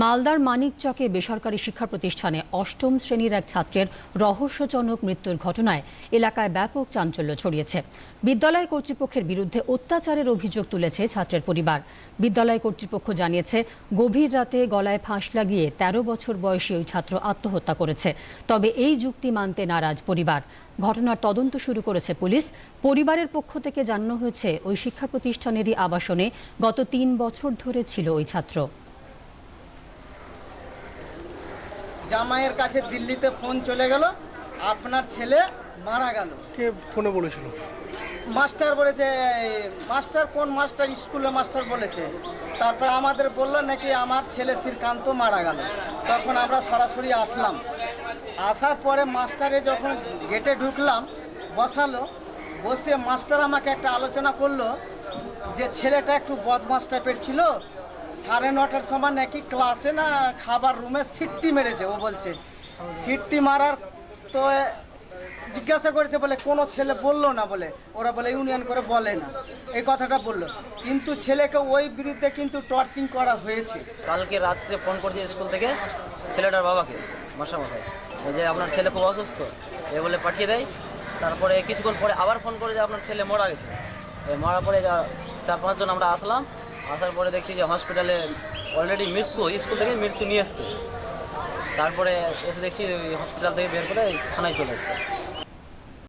মালদার মানিকচকে বেসরকারি শিক্ষা প্রতিষ্ঠানে অষ্টম শ্রেণির এক ছাত্রের রহস্যজনক মৃত্যুর ঘটনায় এলাকায় ব্যাপক চাঞ্চল্য ছড়িয়েছে। বিদ্যালয় কর্তৃপক্ষের বিরুদ্ধে অত্যাচারের অভিযোগ তুলেছে ছাত্রের পরিবার। বিদ্যালয় কর্তৃপক্ষ জানিয়েছে, গভীর রাতে গলায় ফাঁস লাগিয়ে ১৩ বছর বয়সী ওই ছাত্র আত্মহত্যা করেছে। তবে এই যুক্তি মানতে নারাজ পরিবার। ঘটনার তদন্ত শুরু করেছে পুলিশ। পরিবারের পক্ষ থেকে জানানো হয়েছে, ওই শিক্ষা প্রতিষ্ঠানেরই আবাসনে গত তিন বছর ধরে ছিল ওই ছাত্র। জামাইয়ের কাছে দিল্লিতে ফোন চলে গেল আপনার ছেলে মারা গেল। কে ফোনে বলেছিল? মাস্টার বলেছে মাস্টার কোন মাস্টার স্কুলে মাস্টার বলেছে? তারপর আমাদের বলল নাকি আমার ছেলে শ্রীকান্ত মারা গেল। তখন আমরা সরাসরি আসলাম। আসার পরে মাস্টারে যখন গেটে ঢুকলাম বসালো বসে মাস্টার আমাকে একটা আলোচনা করল যে ছেলেটা একটু বদমাস টাইপের ছিল সাড়ে নটার সময় নাকি ক্লাসে না খাবার রুমে সিটটি মেরেছে, ও বলছে। সিটটি মারার তো জিজ্ঞাসা করেছে বলে, কোনো ছেলে বলল না বলে। ওরা বলে, ইউনিয়ন করে বলে না। এই কথাটা বলল। কিন্তু ছেলেকে ওই বিরুদ্ধে কিন্তু টর্চিং করা হয়েছে। কালকে রাত্রে ফোন করছে স্কুল থেকে ছেলেটার বাবাকে, মশামশাই। যে আপনার ছেলে খুব অসুস্থ। এ বলে, পাঠিয়ে দেয় তারপরে কিছুক্ষণ পরে আবার ফোন করে যে আপনার ছেলে মরা গেছে। এ মারা পরে চার পাঁচজন আমরা আসলাম। আসার পরে দেখছি যে হসপিটালে অলরেডি মৃত্যু স্কুল থেকে মৃত্যু নিয়ে এসছে। তারপরে এসে দেখছি হসপিটাল থেকে বের করে থানায় চলে এসছে।